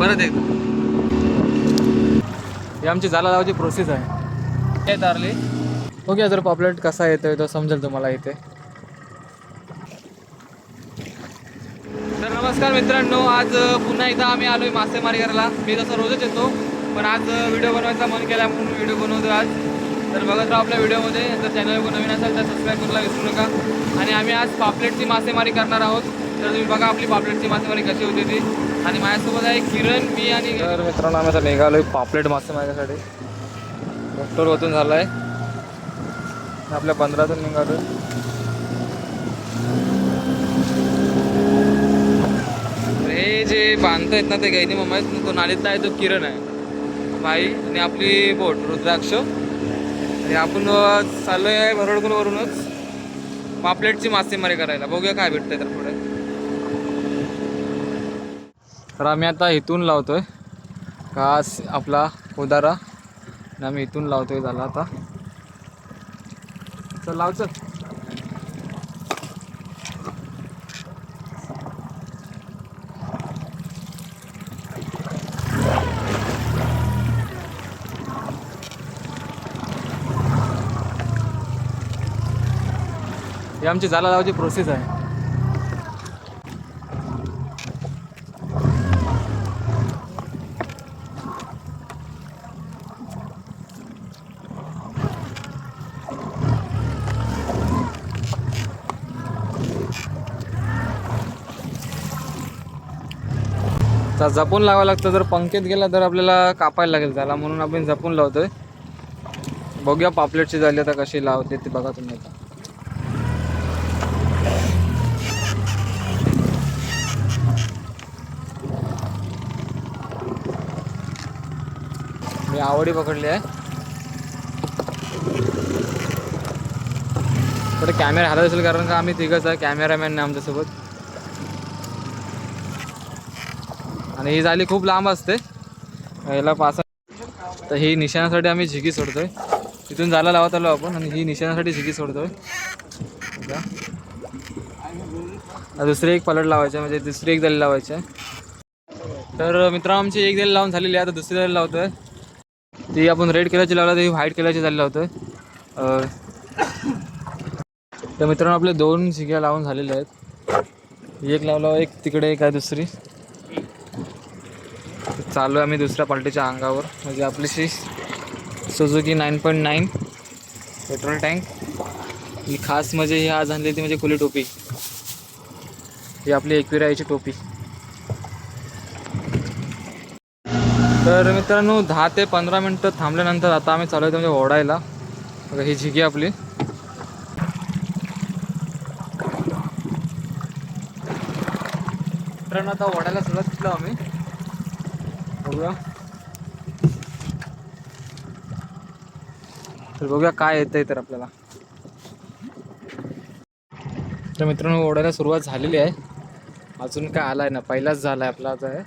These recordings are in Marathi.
परत एकदा. हे आमची जाला लावायची प्रोसेस आहे. हे तारली ओके जर पॉपलेट कसा येतोय तो समजेल तुम्हाला इथे. तर नमस्कार मित्रांनो आज पुन्हा एकदा आम्ही आलोय मासेमारी करायला मी तसं रोजच येतो पण आज व्हिडिओ बनवायचा मन केला म्हणून व्हिडिओ बनवतो आज. तर बघत राहा आपल्या व्हिडिओमध्ये जर चॅनल नवीन असेल तर सबस्क्राईब करायला विसरू नका. आणि आम्ही आज पापलेटची मासेमारी करणार आहोत. तर तुम्ही बघा आपली पापलेटची मासेमारी कशी होती ती. आणि माझ्यासोबत आहे किरण मी आणि तर मित्रांनो आम्ही आता निघालोय पापलेट मासेमारीसाठी. डॉक्टर ओतून झाला आहे आपल्या पंधरातून निघालोय. तर हे जे बांधतायत ना ते गैनी मम्मा आहेत तो नालीतला आहे तो किरण आहे. भाई आणि आपली बोट रुद्राक्ष. आणि आपण अ, चाललोय आहे भरडकुलवरूनच पापलेटची मासेमारी करायला. बघूया काय भेटतंय तर पुढे. तर आम्ही आता इथून लावतो आहे घास आपला उदारा. आणि आम्ही इथून लावतो आहे झाला आता. चल लाव चल. आमची जाला लावायची प्रोसेस आहे. त्याला जपून लावावं लागतं. जर पंखेत गेला तर आपल्याला कापायला लागेल त्याला. म्हणून आपण जपून लावतोय. बघूया पापलेटची झाली आता कशी लावते ते बघा तुम्ही आता. मी आवडी पकडली आहे. थोडं कॅमेरा हातात असेल कारण का आम्ही तिघच आहे कॅमेरामॅन नाही आमच्यासोबत. आणि ही जाळी खूप लांब असते. याला पाच तर ही निशाणासाठी आम्ही झिगी सोडतोय. तिथून जायला लावत आलो आपण आणि ही निशाणासाठी झिगी सोडतोय. दुसरी एक पलट लावायची आहे, म्हणजे दुसरी एक जाळी लावायची आहे. तर मित्रांनो आमची एक जाळी लावून झालेली आहे आता दुसरी जाळी लावतोय. ती आपण रेड कलरची लावला ही व्हाईट कलरची जाळी लावतोय. तर मित्रांनो आपले दोन झिग्या लावून झालेल्या आहेत. एक लावला एक तिकडे एक आहे दुसरी. चालू आहे आम्ही दुसऱ्या पार्टीच्या अंगावर. म्हणजे आपलीशी Suzuki nine point nine petrol tank ही खास म्हणजे ही आज आणली ती म्हणजे खुली टोपी. ही आपली एकविराईची टोपी. तर मित्रांनो दहा ते पंधरा मिनटं थांबल्यानंतर आता आम्ही चालू आहे म्हणजे ओढायला. बघा ही झिगी आपली. मित्रांनो आता ओढायला सुरुवात केलं आम्ही. बघूया. तर बघूया काय येतंय तर आपल्याला. तर मित्रांनो ओढायला सुरुवात झालेली आहे. अजून काय आलाय ना पहिलाच झाला आहे आपला आता हे.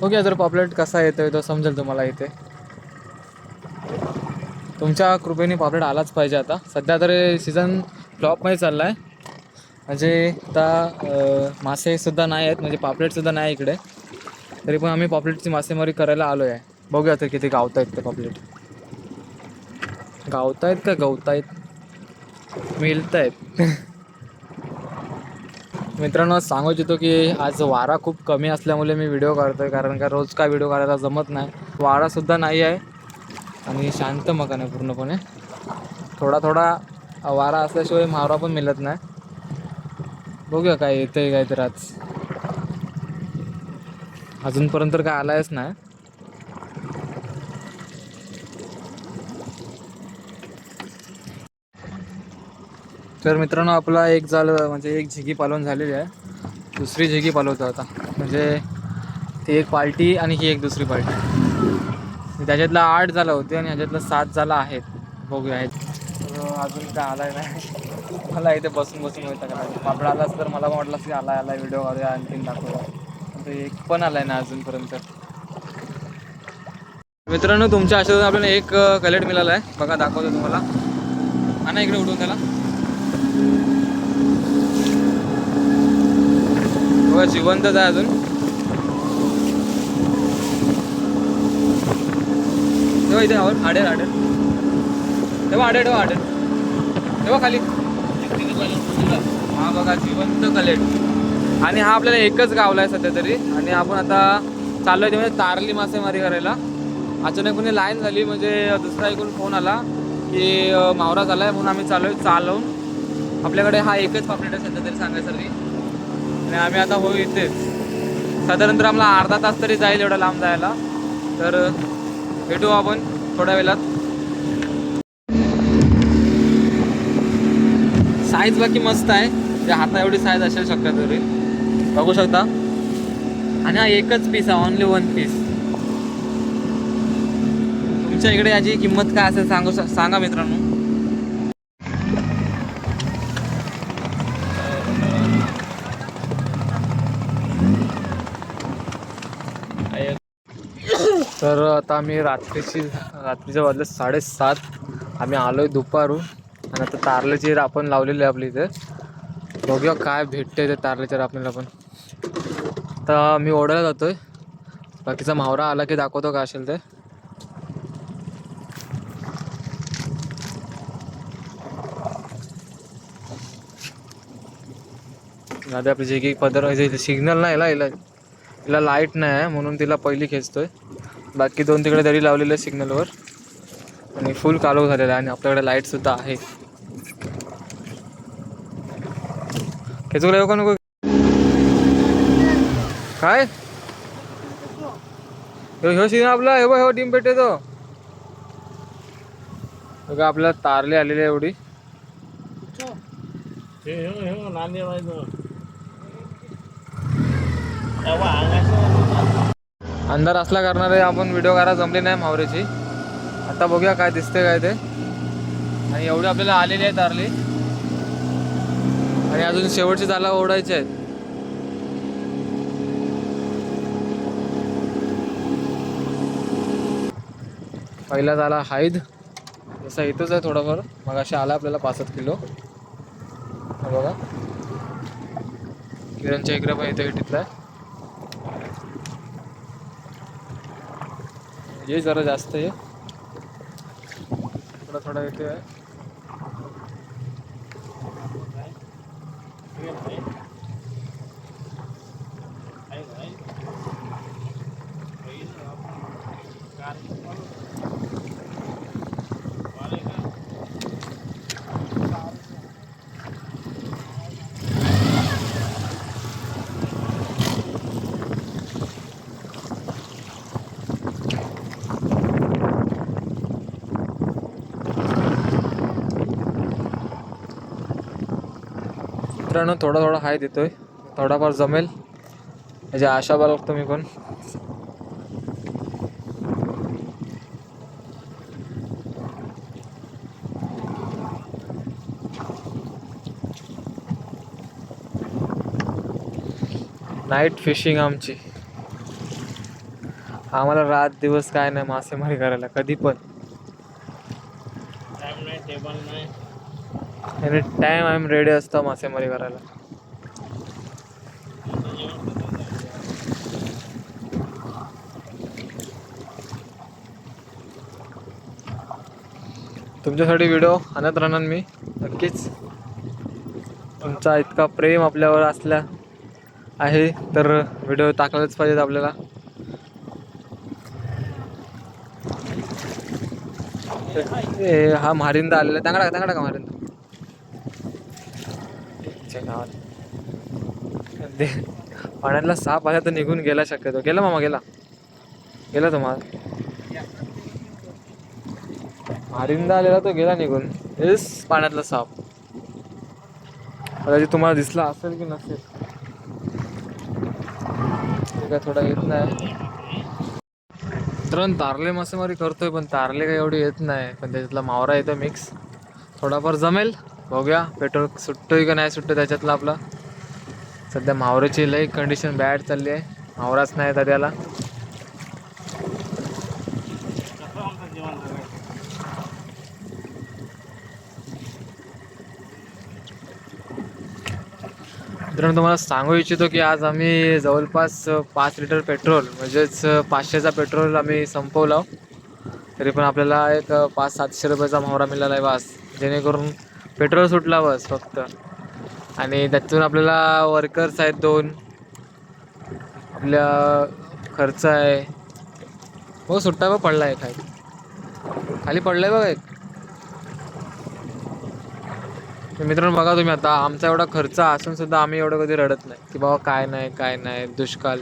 बघूया जर पॉपलेट कसा येतोय तो समजेल तुम्हाला इथे. तुमच्या कृपेने पॉपलेट आलाच पाहिजे आता. सध्या तर सीझन फ्लॉपमध्ये चालला आहे म्हणजे आता मासेसुद्धा नाही आहेत म्हणजे पापलेटसुद्धा नाही इकडे. तरी पण आम्ही पॉपलेटची मासेमारी करायला आलो आहे बघूया तर किती गावतायत ते पॉपलेट. गावतायत का गवतायत? आहेत मित्रांनो सांगू इच्छितो की आज वारा खूप कमी असल्यामुळे मी व्हिडिओ काढतोय कारण का रोज काय व्हिडिओ काढायला जमत नाही. वारासुद्धा नाही आहे. आणि शांत मकान आहे पूर्णपणे. थोडा थोडा वारा असल्याशिवाय मावरा पण मिळत नाही. बघूया काय येतंय काय तर आज. अजूनपर्यंत तर काय आलायच नाही. तर मित्रांनो आपला एक जाल म्हणजे एक झिगी पालवून झालेली आहे. दुसरी झिगी पालवतो आता. म्हणजे ती एक पार्टी आणि ही एक दुसरी पार्टी म्हणजे त्याच्यातला आठ झालं होते आणि ह्याच्यातलं सात झालं आहेत. बघूया आहेत अजून काय आलाय नाही. मला इथे बसून बसून होता का पापड आलाच तर मला वाटलं की आला आला व्हिडिओ काढूया आणखीन दाखवूया. एक पण आलाय ना अजूनपर्यंत. मित्रांनो तुमच्या आशेतून आपल्याला एक कलेट मिळाला आहे बघा दाखवतो तुम्हाला. आणि इकडे उठून त्याला. बघा जिवंतच आहे अजून. तेव्हा इथे आवड आडेल आडेल. तेव्हा आडेल ठेवा आडेल. तेव्हा खाली. हा बघा जिवंत कलेट. आणि हा आपल्याला एकच गावला आहे सध्या तरी. आणि आपण आता चाललोय ते म्हणजे तारली मासेमारी करायला. अचानकपणे म्हणजे लाईन झाली म्हणजे दुसरा एकूण फोन आला की मावरा झाला आहे म्हणून आम्ही चाललोय चालवून. आपल्याकडे हा एकच पापलेट आहे सध्या तरी सांगायसाठी आणि आम्ही आता होऊ इथेच. साधारणतः आम्हाला अर्धा तास तरी जाईल एवढा लांब जायला. तर भेटू आपण थोड्या वेळात. साईज बाकी मस्त आहे. म्हणजे हाता एवढी साईज असेल शक्यतो तरी. बघू शकता. आणि हा एकच पीस आहे ओनली वन पीस तुमच्या इकडे याची किंमत काय असेल सांगू सांगा मित्रांनो. तर आता आम्ही रात्रीची रात्रीच्या वाजले साडेसात. आम्ही आलोय दुपारून. आणि आता तारले चेर आपण लावलेले आहे आपल्या इथे. बघूया काय भेटते ते तारले चेर आपल्याला पण. आता मी ओढायला जातोय. बाकीचा मावरा आला की दाखवतो का असेल ते. आधी आपली जे की पदर सिग्नल नाही याला हिला. तिला लाइट नाही आहे म्हणून तिला पहिली खेचतोय. बाकी दोन तिकडे दरी आहे सिग्नलवर आणि फुल कालो झालेला आहे आणि आपल्याकडे लाईटसुद्धा आहे. खेचूला येऊ का नको? काय? ह्यो सिग्नल आपला हे बघ ह्यो टीम पेटे तो बघा आपल्याला तारले आलेले आहे एवढी. अंधार असला करणारे आपण व्हिडिओ करा जमले नाही मावरेची. आता बघूया काय दिसते काय ते. आणि एवढे आपल्याला आलेले आहेत तारले. आणि अजून शेवटची जाला ओढायचे आहेत. पहिला झाला हाईद. जसा येतोच आहे थोडाफार. मग अशा आला आपल्याला पासष्ट किलो. बघा. किरणच्या इकडे पण इथे तिथला आहे. ये जरा जास्त ये. थोडा थोडा येतो आहे. मित्रांनो थोडा थोडा हाय देतोय. थोडाफार जमेल. म्हणजे आशा बाळगतो मी पण. नाईट फिशिंग आमची. आम्हाला रात दिवस काय नाही मासेमारी करायला कधी पण. नाही. Any time I am ready असतो मासेमारी करायला. तुमच्यासाठी व्हिडिओ आणत राहणार मी नक्कीच. तुमचा इतका प्रेम आपल्यावर असल्या आहे तर व्हिडिओ टाकलाच पाहिजेत आपल्याला. ए, हा मारिंदा आलेला तांगडा तांगडा का मारिंदा. च्या गावात. दे पाण्यातला साप आला तर निघून गेला शक्यतो. गेला मामा गेला. गेला तो मा मारिंदा आलेला तो गेला निघून. हेच पाण्यातला साप. कदाचित तुम्हाला दिसला असेल की नसेल. ते काय थोडा येत नाही. मित्रांनो तारले मासेमारी करतोय पण तारले काही एवढी येत नाही. पण त्याच्यातला मावरा येतो मिक्स थोडाफार जमेल. बघूया. पेट्रोल सुटतोय का नाही सुटतो त्याच्यातलं आपलं. सध्या मावऱ्याची लई कंडिशन बॅड चालली आहे. मावराच नाही तर त्याला. मित्रांनो तुम्हाला सांगू इच्छितो की आज आम्ही जवळपास पाच लिटर पेट्रोल म्हणजेच पाचशेचा पेट्रोल आम्ही संपवला. तरी पण आपल्याला एक पाच सातशे रुपयाचा मावरा मिळाला आहे बास. जेणेकरून पेट्रोल सुटला बस फक्त. आणि त्यातून आपल्याला वर्कर्स आहेत दोन. आपल्या खर्च आहे. हो सुट्टा बघ पडला आहे खाली. खाली पडलं आहे बघा एक. मित्रांनो बघा तुम्ही आता आमचा एवढा खर्च असून सुद्धा आम्ही एवढं कधी रडत नाही. की बाबा काय नाही काय नाही दुष्काळ.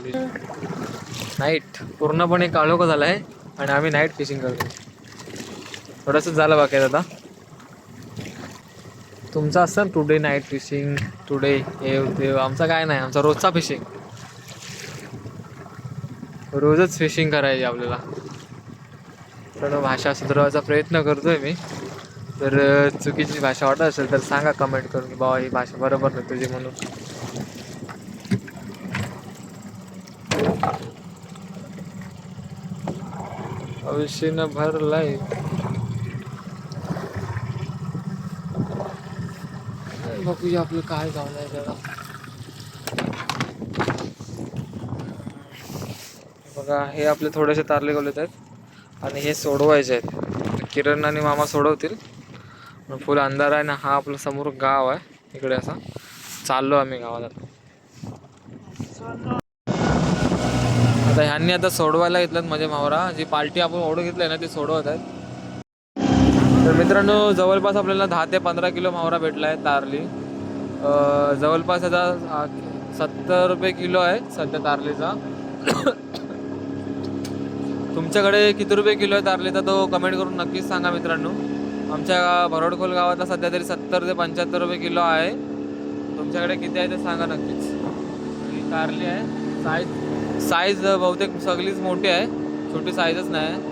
नाईट पूर्णपणे काळोख झाला आहे आणि आम्ही नाईट फिशिंग करतो थोडंसं झालं बाकी आता. तुमचं असतं टुडे नाईट फिशिंग टुडे हे देव आमचा काय नाही आमचा रोजचा फिशिंग रोजच फिशिंग करायची आपल्याला. थोडं भाषा सुधारवायचा प्रयत्न करतोय मी. तर चुकीची भाषा वाटत असेल तर सांगा कमेंट करून की बाबा ही भाषा बरोबर नाही तुझी म्हणून. भविष्यनं भरलाय. बघूया आपलं काय झालं आहे जरा. बघा हे आपले थोडेसे तारले गवलेत आहेत. आणि हे सोडवायचे आहेत. किरण आणि मामा सोडवतील. फुल अंधार आहे ना हा आपला समोर गाव आहे. इकडे असा. चाललो आम्ही गावाला. आता आता ह्यांनी आता सोडवायला घेतलं माझ्या म्हणजे मावरा. जी पार्टी आपण ओढून घेतली ना ती सोडवत आहेत. तर मित्रांनो जवळपास आपल्याला दहा ते पंधरा किलो मावरा भेटला आहे तारली. जवळपास आता सत्तर रुपये किलो आहे सध्या तारलीचा. तुमच्याकडे किती रुपये किलो आहे तारलीचा तो कमेंट करून नक्कीच सांगा मित्रांनो. आमच्या भरोडखोल गावातला सध्या तरी सत्तर ते पंच्याहत्तर रुपये किलो आहे. तुमच्याकडे किती आहे ते सांगा नक्कीच. तारली कारली आहे. साईज साईज बहुतेक सगळीच मोठी आहे. छोटी साईजच नाही आहे.